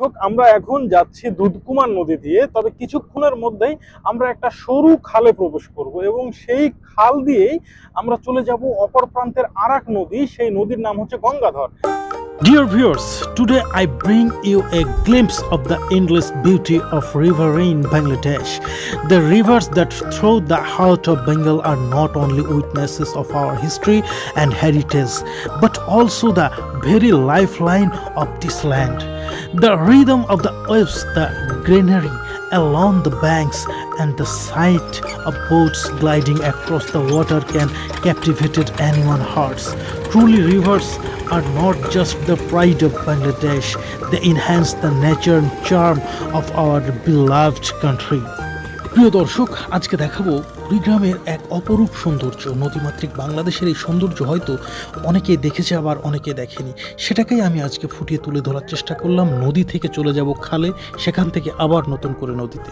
হোক, আমরা এখন যাচ্ছি দুধকুমার নদী দিয়ে, তবে কিছুক্ষণের মধ্যেই আমরা একটা সরু খালে প্রবেশ করব এবং সেই খাল দিয়েই আমরা চলে যাব অপর প্রান্তের আরাক নদী, সেই নদীর নাম হচ্ছে Gangadhar. Dear viewers, today I bring you a glimpse of the endless beauty of river in Bangladesh. The rivers that through the heart of Bengal are not only witnesses of our history and heritage, but also the very lifeline of this land. The rhythm of the waves, the greenery along the banks, and the sight of boats gliding across the water can captivate anyone's hearts. Truly, rivers are not just the pride of Bangladesh, they enhance the nature and charm of our beloved country. প্রিয় দর্শক, আজকে দেখাবো কুড়িগ্রামের এক অপরূপ সৌন্দর্য। নদীমাতৃক বাংলাদেশের এই সৌন্দর্য হয়তো অনেকে দেখেছে, আবার অনেকে দেখেনি। সেটাকেই আমি আজকে ফুটিয়ে তুলে ধরার চেষ্টা করলাম। নদী থেকে চলে যাব খালে, সেখান থেকে আবার নতুন করে নদীতে।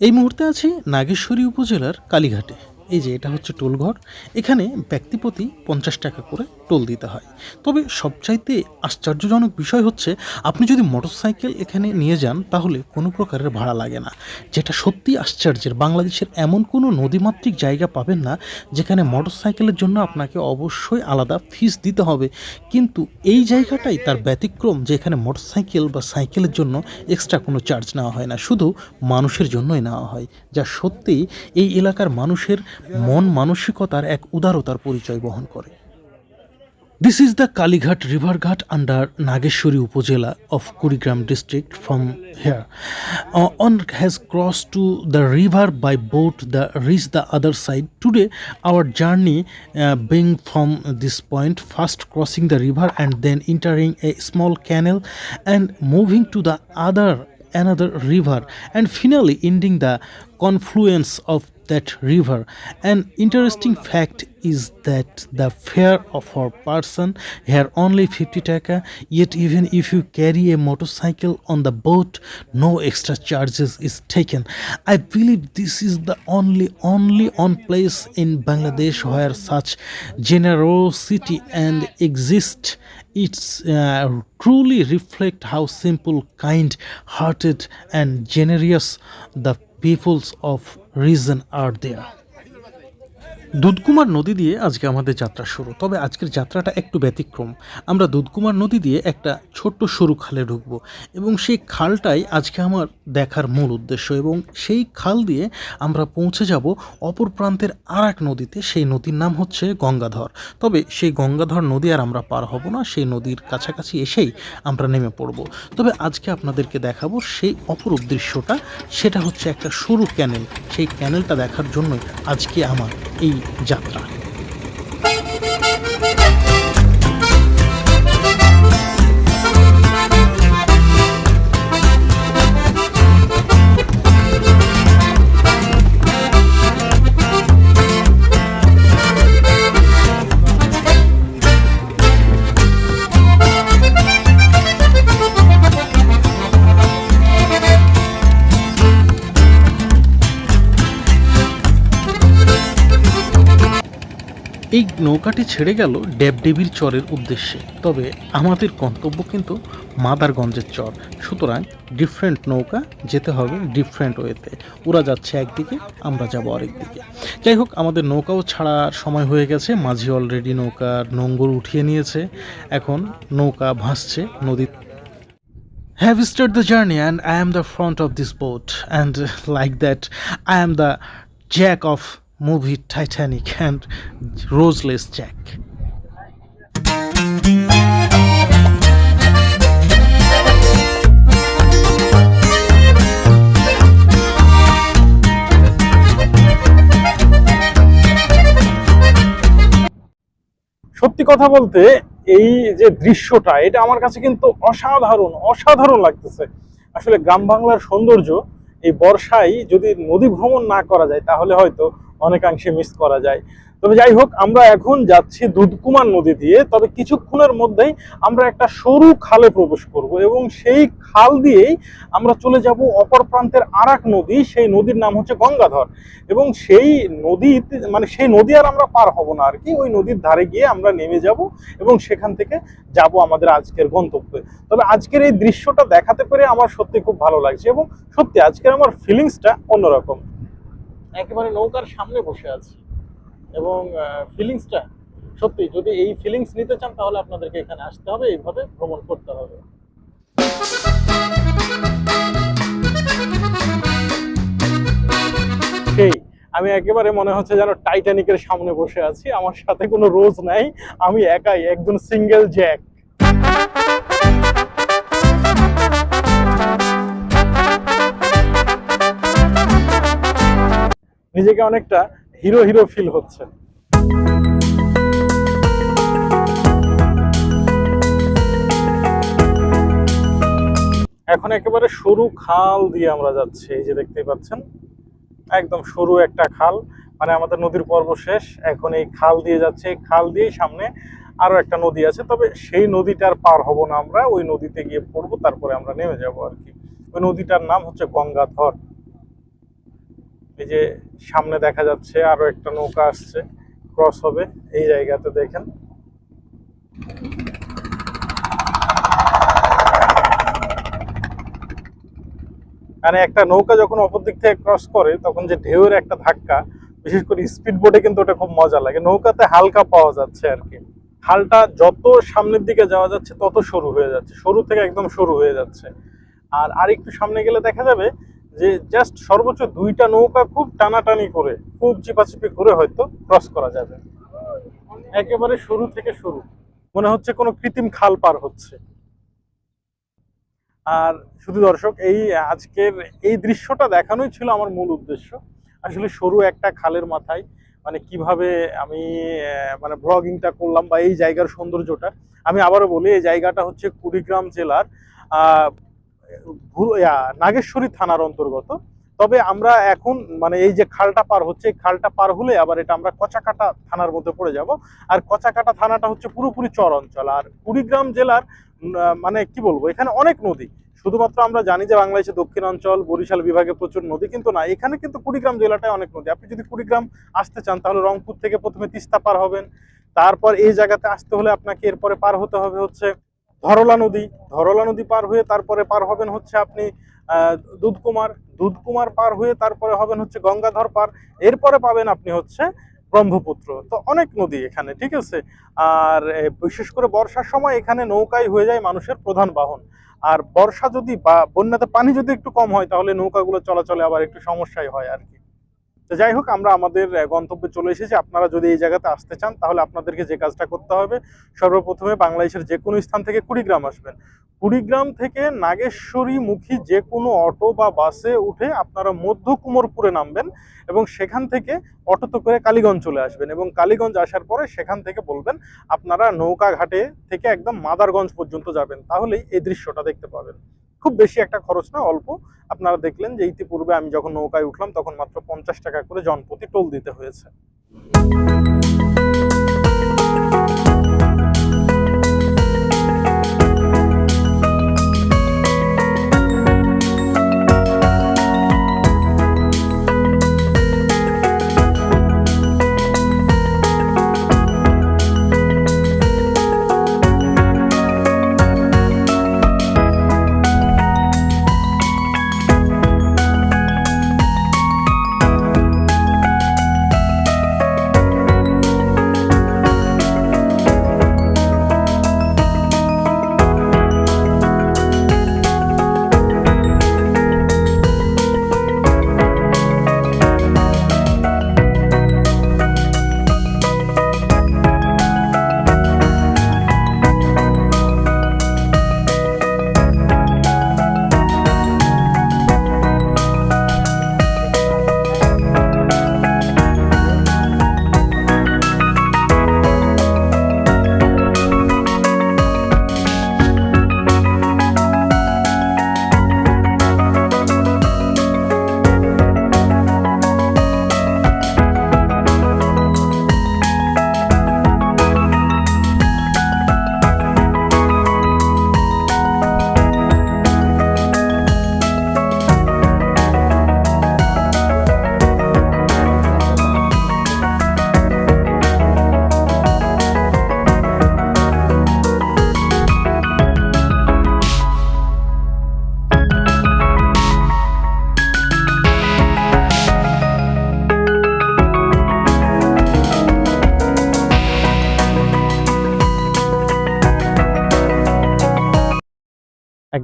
এই মুহূর্তে আছি নাগেশ্বরী উপজেলার কালীঘাটে। এই যে এটা হচ্ছে টোলঘর এখানে ব্যক্তিপ্রতি পঞ্চাশ টাকা করে টোল দিতে হয়। তবে সবচাইতে আশ্চর্যজনক বিষয় হচ্ছে, আপনি যদি মোটরসাইকেল এখানে নিয়ে যান, তাহলে কোনো প্রকারের ভাড়া লাগে না। যেটা সত্যি আশ্চর্যের, বাংলাদেশের এমন কোনো নদীমাতৃক জায়গা পাবেন না, যেখানে মোটরসাইকেলের জন্য আপনাকে অবশ্যই আলাদা ফিস দিতে হবে। কিন্তু এই জায়গাটাই তার ব্যতিক্রম, যে এখানে মোটরসাইকেল বা সাইকেলের জন্য এক্সট্রা কোনো চার্জ নেওয়া হয় না। শুধু মানুষের জন্যই নেওয়া হয়। যা সত্যিই এই এলাকার মানুষের মন মানসিকতার এক উদারতার পরিচয় বহন করে the Kalighat river ghat under Nageshwari Upozela of Kurigram district from here. Uh, on has crossed to the river by boat the reach the other side. Today our journey uh, being from this point first crossing the river and then entering a small canal and moving to the other another river and finally ending the confluence of that river. An interesting fact is that the fare of our person here only 50 taka yet even if you carry a motorcycle on the boat no extra charges is taken i believe this is the only only on place in bangladesh where such generosity and exist it's uh, truly reflect how simple kind hearted and generous the peoples of reason are there Dudhkumar নদী দিয়ে আজকে আমাদের যাত্রা শুরু। তবে আজকের যাত্রাটা একটু ব্যতিক্রম। আমরা দুধকুমার নদী দিয়ে একটা ছোট্ট সরু খালে ঢুকবো এবং সেই খালটাই আজকে আমার দেখার মূল উদ্দেশ্য এবং সেই খাল দিয়ে আমরা পৌঁছে যাব অপর প্রান্তের আর এক নদীতে। সেই নদীর নাম হচ্ছে গঙ্গাধর। তবে সেই গঙ্গাধর নদী আর আমরা পার হব না, সেই নদীর কাছাকাছি এসেই আমরা নেমে পড়ব। তবে আজকে আপনাদেরকে দেখাবো সেই অপরূপ দৃশ্যটা, সেটা হচ্ছে একটা সরু ক্যানেল। সেই ক্যানেলটা দেখার জন্যই আজকে আমার এই যাত্রা। এই নৌকাটি ছেড়ে গেল ডেবডেবির চরের উদ্দেশ্যে। তবে আমাদের গন্তব্য কিন্তু মাদারগঞ্জের চর। সুতরাং ডিফারেন্ট নৌকা যেতে হবে ডিফারেন্ট ওয়েতে ওরা যাচ্ছে একদিকে আমরা যাব আরেক দিকে। যাই হোক আমাদের নৌকাও ছাড়ার সময় হয়ে গেছে। মাঝি অলরেডি নৌকার নোঙ্গর উঠিয়ে নিয়েছে। এখন নৌকা ভাসছে নদীর। Started the journey and I am the front of this boat and uh, like that I am the Jack of movie Titanic and রোজলেস Jack. সত্যি কথা বলতে, এই যে দৃশ্যটা, এটা আমার কাছে কিন্তু অসাধারণ অসাধারণ লাগতেছে আসলে গ্রাম বাংলার সৌন্দর্য, এই বর্ষায় যদি নদী ভ্রমণ না করা যায়, তাহলে হয়তো অনেকাংশে মিস করা যায়। তবে যাই হোক আমরা এখন যাচ্ছি দুধকুমার নদী দিয়ে। তবে কিছুক্ষণের মধ্যেই আমরা একটা সরু খালে প্রবেশ করব এবং সেই খাল দিয়েই আমরা চলে যাব অপর প্রান্তের আর নদী। সেই নদীর নাম হচ্ছে গঙ্গাধর। এবং সেই নদী মানে সেই নদী আর আমরা পার হব না আর কি ওই নদীর ধারে গিয়ে আমরা নেমে যাব এবং সেখান থেকে যাব আমাদের আজকের গন্তব্যে। তবে আজকের এই দৃশ্যটা দেখাতে পেরে আমার সত্যি খুব ভালো লাগছে এবং সত্যি আজকের আমার ফিলিংসটা অন্যরকম। একেবারে নৌকার সামনে বসে আছি। এবং ফিলিংসটা সত্যি, যদি এই ফিলিংস নিতে চান, তাহলে আপনাদেরকে এখানে আসতে হবে, এইভাবে ভ্রমণ করতে হবে। সেই, আমি একেবারে মনে হচ্ছে যেন টাইটানিকের সামনে বসে আছি, আমার সাথে কোনো রোজ নাই, আমি একাই, একজন সিঙ্গেল জ্যাক নিজেকে অনেকটা হিরো হিরো ফিল হচ্ছে। এখন একেবারে সরু খাল দিয়ে আমরা যাচ্ছি, এই যে দেখতেই পাচ্ছেন, একদম সরু একটা খাল। মানে আমাদের নদীর পর্ব শেষ, এখন এই খাল দিয়ে যাচ্ছে, এই খাল দিয়েই সামনে আরও একটা নদী আছে, তবে সেই নদীটার পার হব না আমরা, ওই নদীতে গিয়ে পড়ব, তারপরে আমরা নেমে যাব আর কি। ওই নদীটার নাম হচ্ছে গঙ্গাধর। এই যে সামনে দেখা যাচ্ছে আরও একটা নৌকা আসছে ক্রস হবে, এই জায়গাতে দেখেন। মানে একটা নৌকা যখন অপর দিক থেকে ক্রস করে, তখন যে ঢেউয়ের একটা ধাক্কা, বিশেষ করে স্পিড বোটে কিন্তু ওটা খুব মজা লাগে। নৌকাতে হালকা পাওয়া যাচ্ছে আর কি। খালটা যত সামনের দিকে যাওয়া যাচ্ছে, তত সরু হয়ে যাচ্ছে, সরু থেকে একদম সরু হয়ে যাচ্ছে। আর আরেকটু সামনে গেলে দেখা যাবে যে জাস্ট সর্বোচ্চ দুইটা নৌকা খুব টানাটানি করে, খুব চিপাচিপি করে হয়তো ক্রস করা যাবে। একেবারে শুরু থেকে শুরু। মনে হচ্ছে কোনো কৃত্রিম খাল পার হচ্ছে। আর শুধু দর্শক, এই আজকের এই দৃশ্যটা দেখানোই ছিল আমার মূল উদ্দেশ্য। আসলে সরু একটা খালের মাথায় মানে কীভাবে আমি মানে ব্লগিংটা করলাম বা এই জায়গার সৌন্দর্যটা, আমি আবারও বলি, এই জায়গাটা হচ্ছে কুড়িগ্রাম জেলার নাগেশ্বরী থানার অন্তর্গত। তবে আমরা এখন মানে এই যে খালটা পার হচ্ছে খালটা পার হলে আবার এটা আমরা কচাকাটা থানার মধ্যে পড়ে যাব। আর কচাকাটা থানাটা হচ্ছে পুরোপুরি চর অঞ্চল। আর কুড়িগ্রাম জেলার মানে কি বলব, এখানে অনেক নদী। শুধুমাত্র আমরা জানি যে বাংলাদেশের দক্ষিণাঞ্চল বরিশাল বিভাগে প্রচুর নদী, কিন্তু না, এখানে কিন্তু কুড়িগ্রাম জেলাটায় অনেক নদী। আপনি যদি কুড়িগ্রাম আসতে চান, তাহলে রংপুর থেকে প্রথমে তিস্তা পার হবেন। তারপর এই জায়গাতে আসতে হলে আপনাকে এরপরে পার হতে হবে হচ্ছে ধরলা নদী ধরলা নদী পার হয়ে তারপরে পার হবেন হচ্ছে আপনি দুধকুমার দুধকুমার পার হয়ে তারপরে হবেন হচ্ছে গঙ্গাধর পার, এরপরে পাবেন আপনি হচ্ছে ব্রহ্মপুত্র। তো অনেক নদী এখানে, ঠিক আছে? আর বিশেষ করে বর্ষার সময় এখানে নৌকাই হয়ে যায় মানুষের প্রধান বাহন। আর বর্ষা যদি বা, বন্যাতে পানি যদি একটু কম হয়, তাহলে নৌকাগুলো চলাচলে আবার একটু সমস্যাই হয় আর কি। তো যাই হোক, আমরা আমাদের গন্তব্যে চলে এসেছি। আপনারা যদি এই জায়গাতে আসতে চান, তাহলে আপনাদেরকে যে কাজটা করতে হবে, সর্বপ্রথমে বাংলাদেশের যে কোনো স্থান থেকে কুড়িগ্রাম আসবেন। কুড়িগ্রাম থেকে নাগেশ্বরী মুখী যে কোনো অটো বা বাসে উঠে আপনারা মধ্য কুমোরপুরে নামবেন এবং সেখান থেকে অটোতে করে কালীগঞ্জ চলে আসবেন এবং কালীগঞ্জ আসার পরে সেখান থেকে বলবেন, আপনারা নৌকা ঘাটে থেকে একদম মাদারগঞ্জ পর্যন্ত যাবেন। তাহলেই এই দৃশ্যটা দেখতে পাবেন। খুব বেশি একটা খরচ না, অল্প। আপনারা দেখলেন যে ইতিপূর্বে আমি যখন নৌকায় উঠলাম, তখন মাত্র পঞ্চাশ টাকা করে জনপ্রতি টোল দিতে হয়েছে।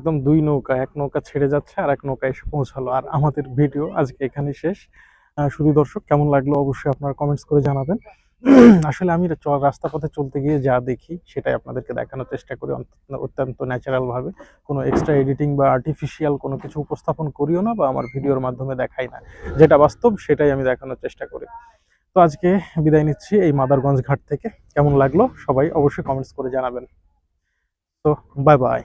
একদম দুই নৌকা, এক নৌকা ছেড়ে যাচ্ছে আর এক নৌকা এসে পৌঁছালো। আর আমাদের ভিডিও আজকে এখানে শেষ। শুধু দর্শক, কেমন লাগল অবশ্যই আপনারা কমেন্টস করে জানাবেন। আসলে আমি রাস্তা পথে চলতে গিয়ে যা দেখি সেটাই আপনাদেরকে দেখানোর চেষ্টা করি। অত্যন্ত ন্যাচারালভাবে কোনো এক্সট্রা এডিটিং বা আর্টিফিশিয়াল কোনো কিছু উপস্থাপন করিও না বা আমার ভিডিওর মাধ্যমে দেখাই না। যেটা বাস্তব সেটাই আমি দেখানোর চেষ্টা করি। তো আজকে বিদায় নিচ্ছি এই মাদারগঞ্জ ঘাট থেকে। কেমন লাগল সবাই অবশ্যই কমেন্টস করে জানাবেন। তো বাই বাই